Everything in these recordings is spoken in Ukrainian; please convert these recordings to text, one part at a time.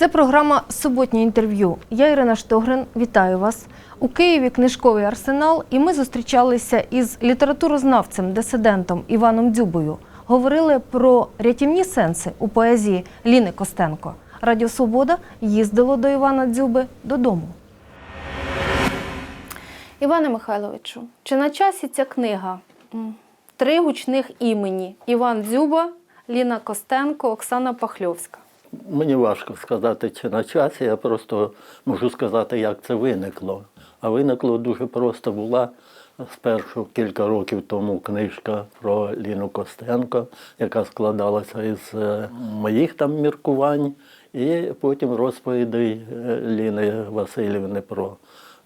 Це програма Суботнє інтерв'ю. Я Ірина Штогрин. Вітаю вас. У Києві книжковий арсенал, і ми зустрічалися із літературознавцем, дисидентом Іваном Дзюбою. Говорили про рятівні сенси у поезії Ліни Костенко. Радіо Свобода їздило до Івана Дзюби додому. Іване Михайловичу, чи на часі ця книга? Три гучних імені: Іван Дзюба, Ліна Костенко, Оксана Пахльовська. Мені важко сказати, чи на часі. Я просто можу сказати, як це виникло. А виникло дуже просто була спершу кілька років тому книжка про Ліну Костенко, яка складалася із е, моїх там міркувань, і потім розповідей е, Ліни Васильівни про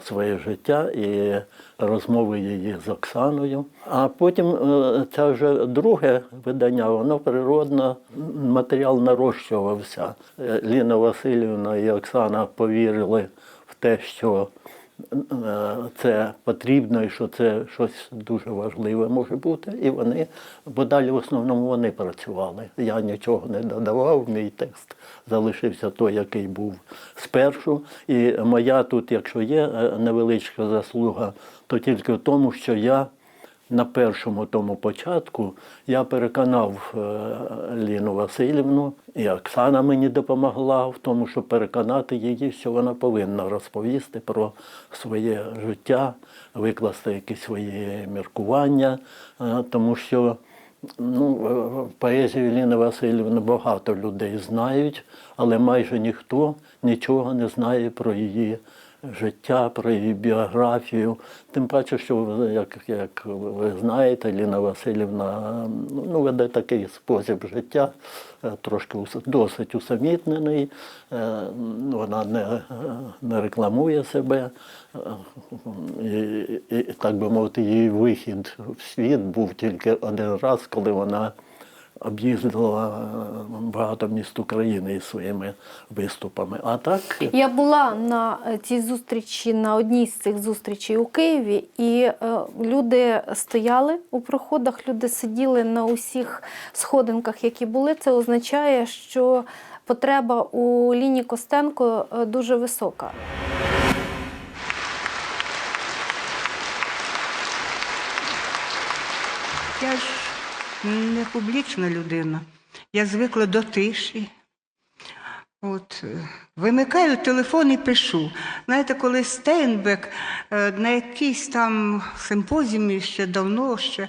своє життя і розмови її з Оксаною. А потім е, це вже друге видання, воно природно, матеріал нарощувався. Е, Ліна Васильівна і Оксана повірили в те, що це потрібно і що це щось дуже важливе може бути. І вони, бо далі в основному вони працювали. Я нічого не додавав, мій текст залишився той, який був спершу. І моя тут, якщо є е, невеличка заслуга, то тільки в тому, що я на першому тому початку я переконав е, Ліну Васильівну, і Оксана мені допомогла в тому, щоб переконати її, що вона повинна розповісти про своє життя, викласти якісь свої міркування, е, тому що ну, е, поезію Ліни Васильівни багато людей знають, але майже ніхто нічого не знає про її життя, про її біографію. Тим паче, що, як, як ви знаєте, Ліна Васильівна ну, веде такий спосіб життя, е, трошки досить усамітнений. Е, Вона не, не рекламує себе. Е, І, і, так би мовити, її вихід в світ був тільки один раз, коли вона об'їздила е, багато міст України із своїми виступами. А так Я була на е, цій зустрічі, на одній з цих зустрічей у Києві, і е, люди стояли у проходах, люди сиділи на усіх сходинках, які були. Це означає, що потреба у Ліні Костенко е, дуже висока. Не публічна людина. Я звикла до тиші. От, е, вимикаю телефон і пишу. Знаєте, коли Стейнбек е, на якійсь там симпозіумі ще давно, ще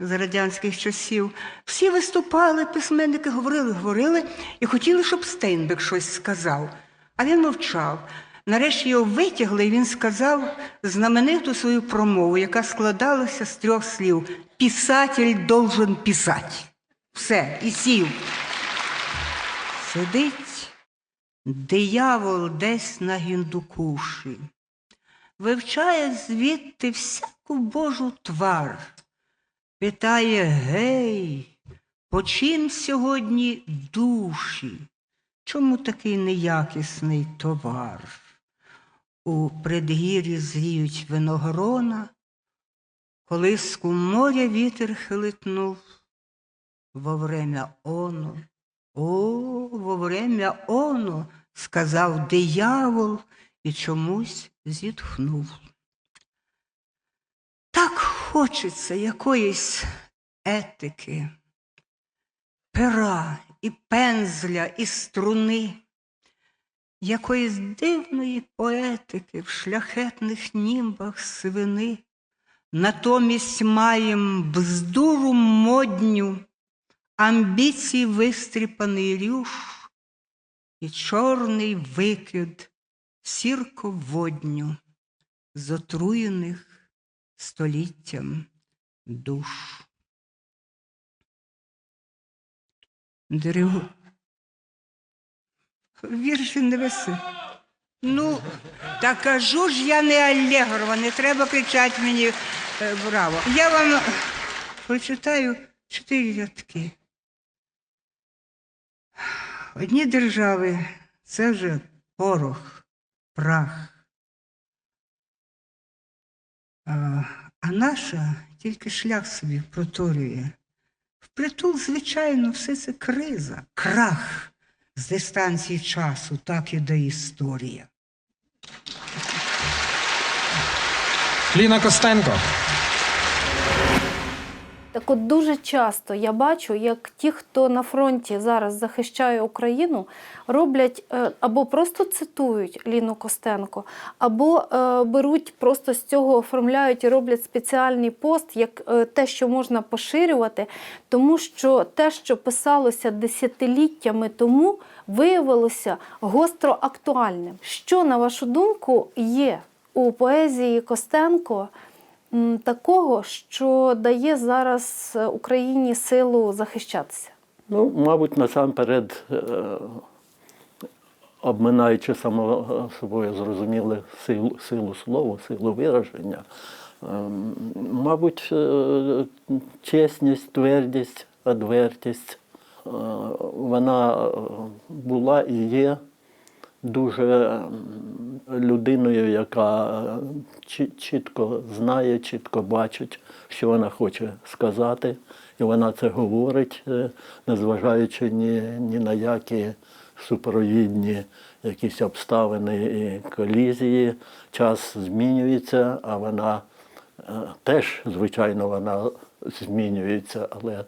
з радянських часів, всі виступали, письменники говорили, говорили і хотіли, щоб Стейнбек щось сказав. А він мовчав. Нарешті його витягли, і він сказав знамениту свою промову, яка складалася з трьох слів: Писатель должен писати. Все, і сів. Сидить диявол десь на гіндукуші, вивчає звідти всяку Божу твар, питає гей, по чим сьогодні душі? Чому такий неякісний товар? У предгір'ї зріють виногрона, колиску моря вітер хилитнув, во время оно, о, во время оно, сказав диявол і чомусь зітхнув. Так хочеться якоїсь етики, пера і пензля, і струни, якоїсь дивної поетики в шляхетних німбах сивини. Натомість маєм бздуру модню, амбіцій вистріпаний рюш і чорний викид сірководню з отруєних століттям душ. Дерев... Вірші не веси. Ну, та кажу ж я не Аллегрова, не треба кричати мені е, браво. Я вам прочитаю чотири рядки. Одні держави це вже порох, прах. А, наша тільки шлях собі проторює. Впритул, звичайно, все це криза, крах. З дистанції часу, так іде історія. Ліна Костенко. Так от дуже часто я бачу, як ті, хто на фронті зараз захищає Україну, роблять е, або просто цитують Ліну Костенко, або е, беруть просто з цього оформляють і роблять спеціальний пост, як е, те, що можна поширювати, тому що те, що писалося десятиліттями тому, виявилося гостро актуальним. Що, на вашу думку, є у поезії Костенко? Такого, що дає зараз е, Україні силу захищатися? Ну, мабуть, насамперед, е, обминаючи само собою зрозуміли силу, силу слова, силу вираження, ем, мабуть, е, чесність, твердість, відвертість, е, вона е, була і є дуже людиною, яка е, чі- чітко знає, чітко бачить, що вона хоче сказати, і вона це говорить, е, незважаючи ні, ні на які супровідні якісь обставини і колізії. Час змінюється, а вона е, теж, звичайно, вона змінюється, але е,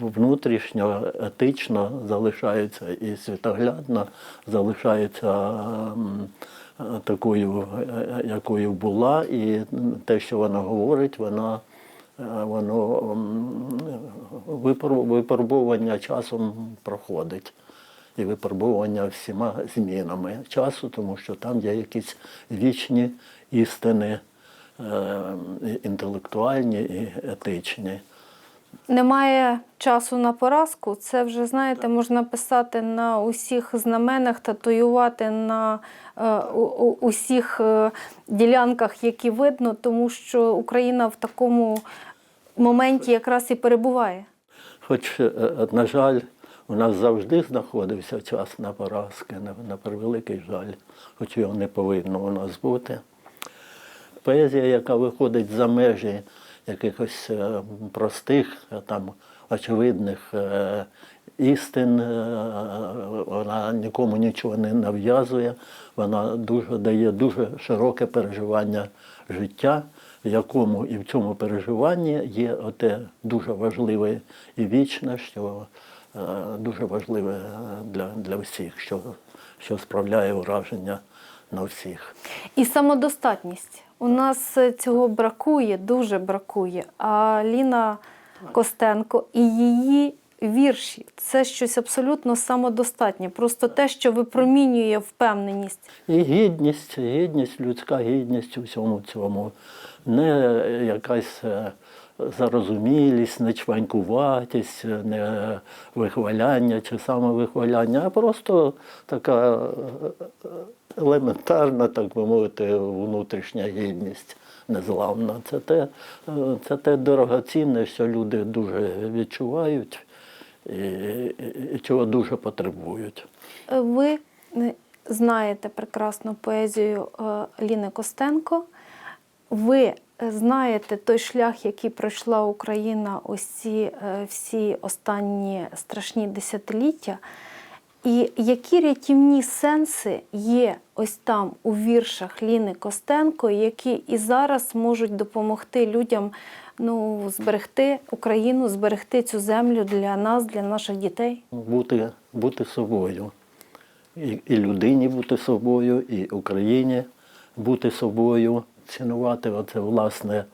внутрішньо, етично залишається і світоглядно залишається е, такою, е, якою була, і те, що вона говорить, вона. Воно випробування часом проходить і випробування всіма змінами часу, тому що там є якісь вічні істини інтелектуальні і етичні. Немає часу на поразку. Це вже знаєте, можна писати на усіх знаменах, татуювати на е, у, усіх е, ділянках, які видно, тому що Україна в такому моменті якраз і перебуває. Хоч, е, е, на жаль, у нас завжди знаходився час на поразки, на, на превеликий жаль, хоч його не повинно у нас бути. Поезія, яка виходить за межі якихось е, простих, е, там, очевидних е, істин, вона нікому нічого не нав'язує, вона дуже дає дуже широке переживання життя, в якому і в цьому переживанні є оте дуже важливе і вічне, що дуже важливе для, для всіх, що, що справляє враження на всіх. І самодостатність. У нас е, цього бракує, дуже бракує. А Ліна Костенко і її вірші це щось абсолютно самодостатнє. Просто те, що випромінює впевненість. І гідність, гідність, людська гідність у всьому цьому. Не якась е, зарозумілість, не чванькуватість, не вихваляння чи самовихваляння, а просто така е, елементарна, так би мовити, внутрішня гідність незламна. Це те, е, це те дорогоцінне, що люди дуже відчувають і, і, чого дуже потребують. Ви е, знаєте прекрасно поезію е, Ліни Костенко. Ви знаєте той шлях, який пройшла Україна е, всі останні страшні десятиліття. І які рятівні сенси є ось там у віршах Ліни Костенко, які і зараз можуть допомогти людям ну, зберегти Україну, зберегти цю землю для нас, для наших дітей? бути, бути собою. І, і людині бути собою, і Україні бути собою, цінувати оце власне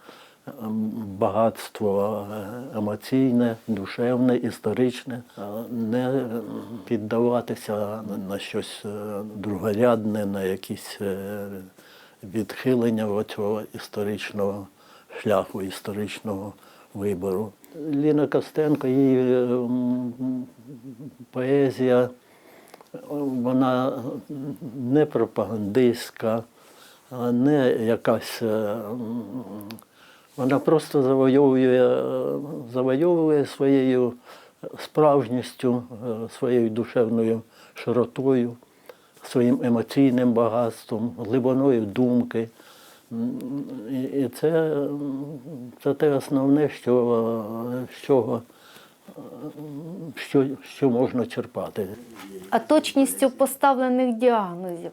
багатство е, емоційне, душевне, історичне, е, не ем, піддаватися на- щось е, другорядне, на якісь відхилення від цього історичного шляху, історичного вибору. Ліна Костенко, її ем, поезія, вона не пропагандистська, не якась. Вона просто завойовує, завойовує своєю справжністю, е, своєю душевною широтою, своїм емоційним багатством, глибиною думки. І це, це те основне, що, чого що, що можна черпати. А точністю поставлених діагнозів,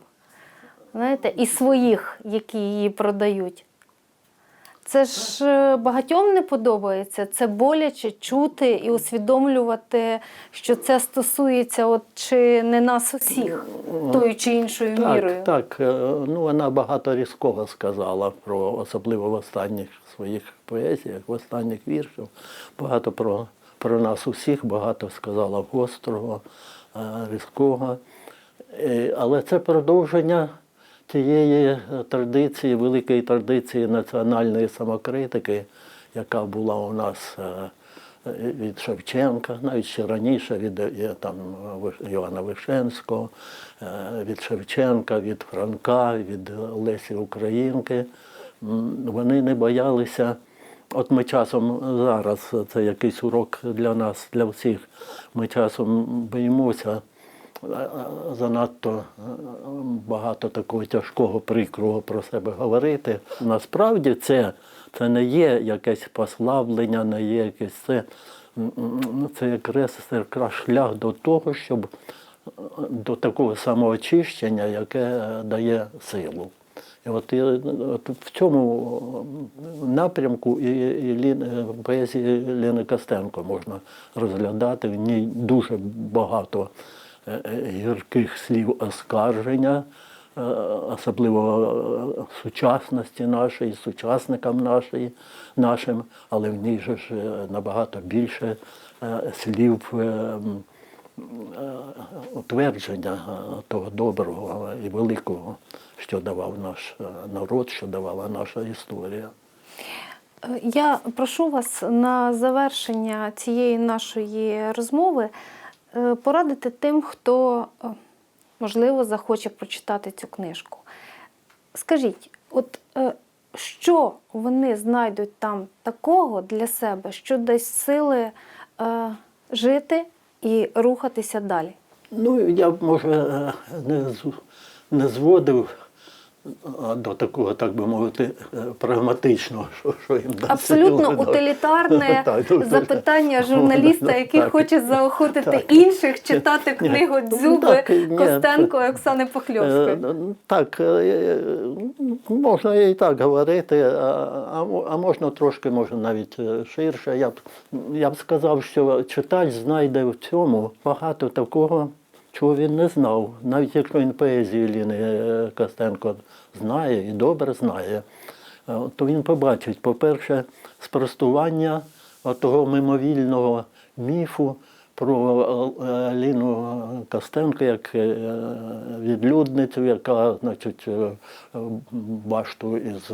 знаєте, і своїх, які її продають. Це ж е, багатьом не подобається. Це боляче чути і усвідомлювати, що це стосується от чи не нас усіх, тою чи іншою мірою. Так, так. е, Ну, вона багато різкого сказала про, особливо в останніх своїх поезіях, в останніх віршах. Багато про, про нас усіх, багато сказала гострого, е, різкого. Але це продовження тієї е, традиції, великої традиції національної самокритики, яка була у нас е, е, від Шевченка, навіть ще раніше від там, Івана Вишенського, від Шевченка, від Франка, від Лесі Українки. Вони не боялися. От ми часом зараз, це якийсь урок для нас, для всіх. Ми часом боїмося занадто е, багато такого тяжкого, прикрого про себе говорити. Насправді це, це не є якесь послаблення, не є якесь це. Це якраз, це якраз шлях до того, щоб е, до такого самоочищення, яке е, дає силу. І от, і, от в цьому напрямку і, і Лін, поезії Ліни Костенко можна розглядати. В ній дуже багато гірких слів оскарження, е, особливо е, сучасності нашої, сучасникам нашої, нашим, але в ній же ж е, набагато більше е, слів. е, е, утвердження е, того доброго і великого, що давав наш е, народ, що давала наша історія. Е, Я прошу вас на завершення цієї нашої розмови е, порадити тим, хто, е, можливо, захоче прочитати цю книжку. Скажіть, от е, що вони знайдуть там такого для себе, що дасть сили е, жити і рухатися далі? Ну, я б, може, е, не, зводив е, до такого, так би мовити, е, прагматичного, що, що їм дасть Абсолютно утилітарне запитання журналіста, який хоче заохотити інших читати книгу Ну, Дзюби Костенко і Оксани Похльовської. ну, Так, можна і так говорити, а, а мо- а можна трошки, може навіть е, ширше. Я б, я б сказав, що читач знайде в цьому багато такого, чого він не знав. Навіть якщо він поезію Ліни е, Костенко знає і добре знає, е, то він побачить, по-перше, спростування того мимовільного міфу про е, Ліну Костенко як відлюдницю, яка значить, башту із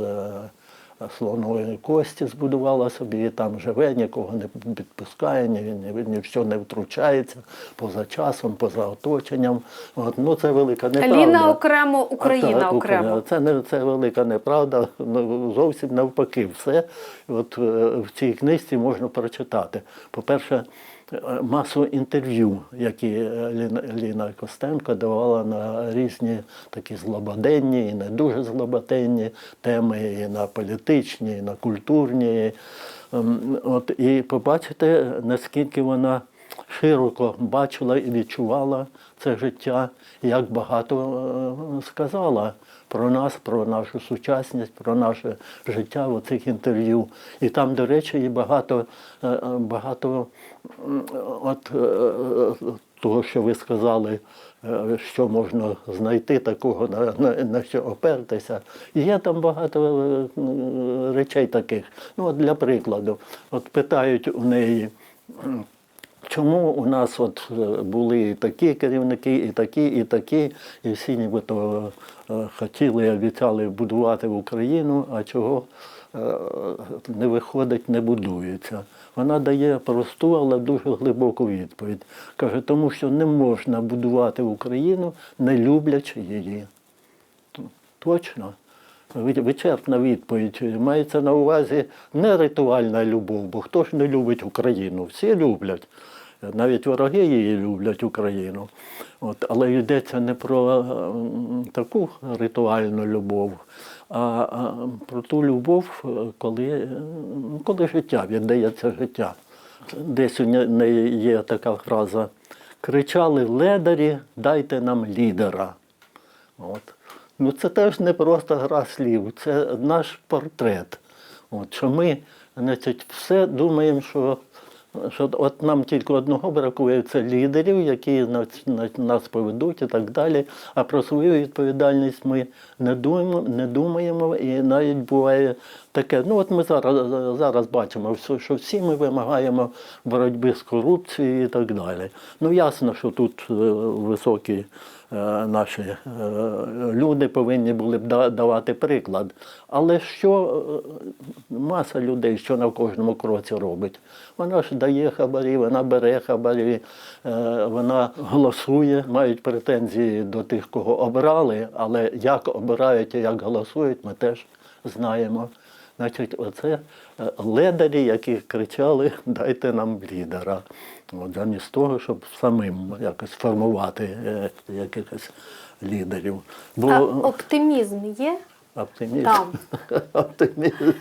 слонової кості збудувала собі, і там живе, нікого не підпускає, ні, ні, ні в що не втручається, поза часом, поза оточенням. От, ну, це велика неправда. Ліна окремо, А, Україна так, окремо. Це не це велика неправда. Ну, зовсім навпаки, все от е, в цій книжці можна прочитати. По-перше, масу інтерв'ю, які е, Ліна, Костенко давала на різні такі злободенні і не дуже злободенні теми, і на політичні, і на культурні. Ем, От, і побачите, наскільки вона широко бачила і відчувала це життя, як багато е, сказала про нас, про нашу сучасність, про наше життя в цих інтерв'ю. І там, до речі, і багато, е, е, багато от, е, е, того, що ви сказали, е, що можна знайти такого, на, на, на що опертися. І є там багато е, речей таких. Ну, от для прикладу, от питають у неї. Чому у нас от е, були і такі керівники, і такі, і такі, і всі нібито е, хотіли, обіцяли будувати Україну, а чого е, не виходить, не будується. Вона дає просту, але дуже глибоку відповідь. Каже, тому що не можна будувати Україну, не люблячи її. Точно. Ви- Вичерпна відповідь. Мається на увазі не ритуальна любов, бо хто ж не любить Україну? Всі люблять. Навіть вороги її люблять Україну. От, але йдеться не про таку ритуальну любов, а, про ту любов, е, коли, е, коли життя віддається життя. десь у неї є така фраза. Кричали ледарі, дайте нам лідера. От. Ну, це теж не просто гра слів, це наш портрет. От, що ми значить, все думаємо, що, що от нам тільки одного бракує це лідерів, які нас, поведуть і так далі. А про свою відповідальність ми не думаємо, не думаємо і навіть буває таке. Ну от ми зараз, зараз бачимо, що- всі ми вимагаємо боротьби з корупцією і так далі. Ну ясно, що тут е, високі е, наші е, люди повинні були б давати приклад. Але що маса людей, що на кожному кроці робить? Вона ж дає хабарі, вона бере хабарі, вона голосує, мають претензії до тих, кого обрали, але як обирають і як голосують, ми теж знаємо. Значить, оце е, ледарі, які кричали Дайте нам лідера. От, замість того, щоб самим якось формувати е, якихось лідерів. Бо А оптимізм є? оптимізм. Там. оптимізм.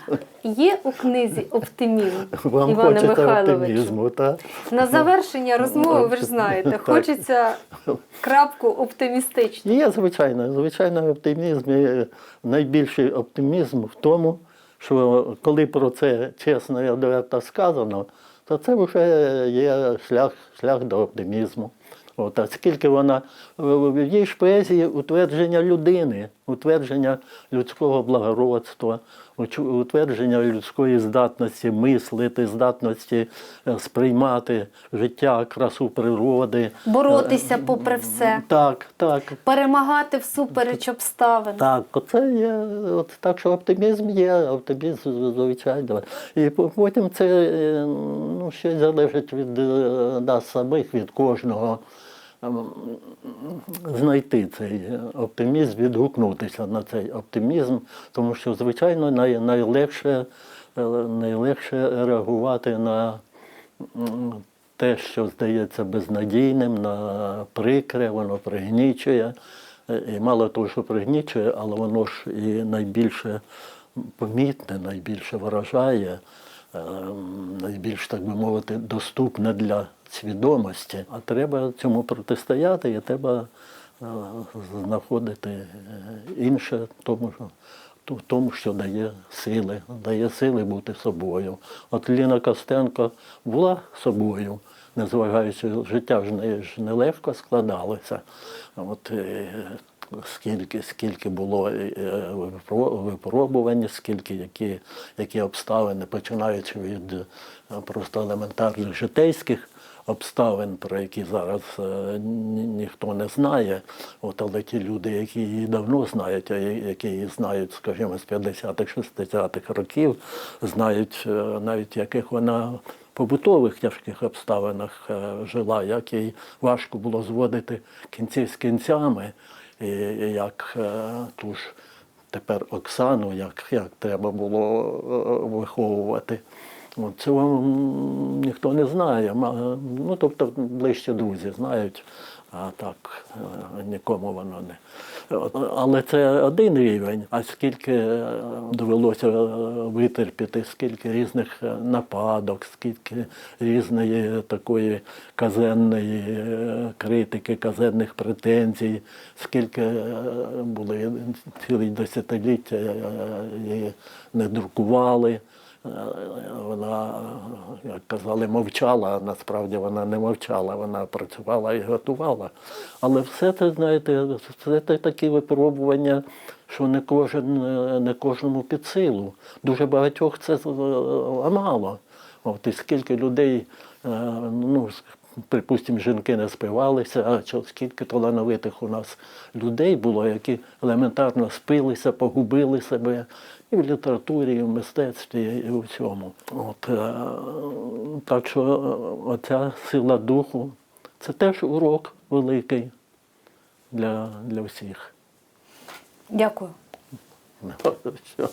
Є у книзі оптимізм Вам Івана Михайловича? так? На завершення розмови, ви ж знаєте, хочеться крапку оптимістичну. Є, звичайно, звичайно, оптимізм. Найбільший оптимізм в тому, що коли про це чесно і одверто сказано, то це вже є шлях, шлях до оптимізму. От, Оскільки скільки вона її ж поезії утвердження людини, утвердження людського благородства, утвердження людської здатності мислити, здатності е, сприймати життя, красу природи. Боротися попри все, Так, так. перемагати всупереч обставин. Так, оце є. От, так що оптимізм є, оптимізм звичайно. І потім це е, ну, щось залежить від е, нас самих, від кожного. Знайти цей оптимізм, відгукнутися на цей оптимізм, тому що, звичайно, най, найлегше, е, найлегше реагувати на те, що здається безнадійним, на прикре, воно пригнічує. Е, І мало того, що пригнічує, але воно ж і найбільше помітне, найбільше вражає, найбільш, так би мовити, доступне для свідомості. А треба цьому протистояти, і треба е, знаходити е, інше тому, що в тому, що дає сили, дає сили бути собою. От Ліна Костенко була собою, незважаючи життя ж не ж нелегко складалося. От е, скільки, скільки було е, випробувань, скільки які, які обставини, починаючи від е, просто елементарних житейських обставин, про які зараз е, ні- ніхто не знає. От, але ті люди, які її давно знають, а які її знають, скажімо, з 50-х, 60-х років, знають е, навіть яких вона побутових тяжких обставинах е, жила, як їй важко було зводити кінці з кінцями, як е, ту ж тепер Оксану, як, як треба було е, виховувати. От цього ніхто не знає. Ну, тобто ближче друзі знають, а так е, нікому воно не. Але це один рівень, а скільки е, довелося е, витерпіти, скільки різних е, нападок, скільки різної такої казенної критики, казенних претензій, скільки були цілі десятиліття її не друкували. Вона, як казали, мовчала, а насправді вона не мовчала, вона працювала і готувала. Але все це, знаєте, все це такі випробування, що не кожен, не кожному під силу. Дуже багатьох це ламало. От і скільки людей, е, ну, припустимо, жінки не спивалися, а скільки талановитих у нас людей було, які елементарно спилися, погубили себе і в літературі, і в мистецтві, і в цьому. От, е, так що е, оця сила духу це теж урок великий для, для всіх. Дякую. Все.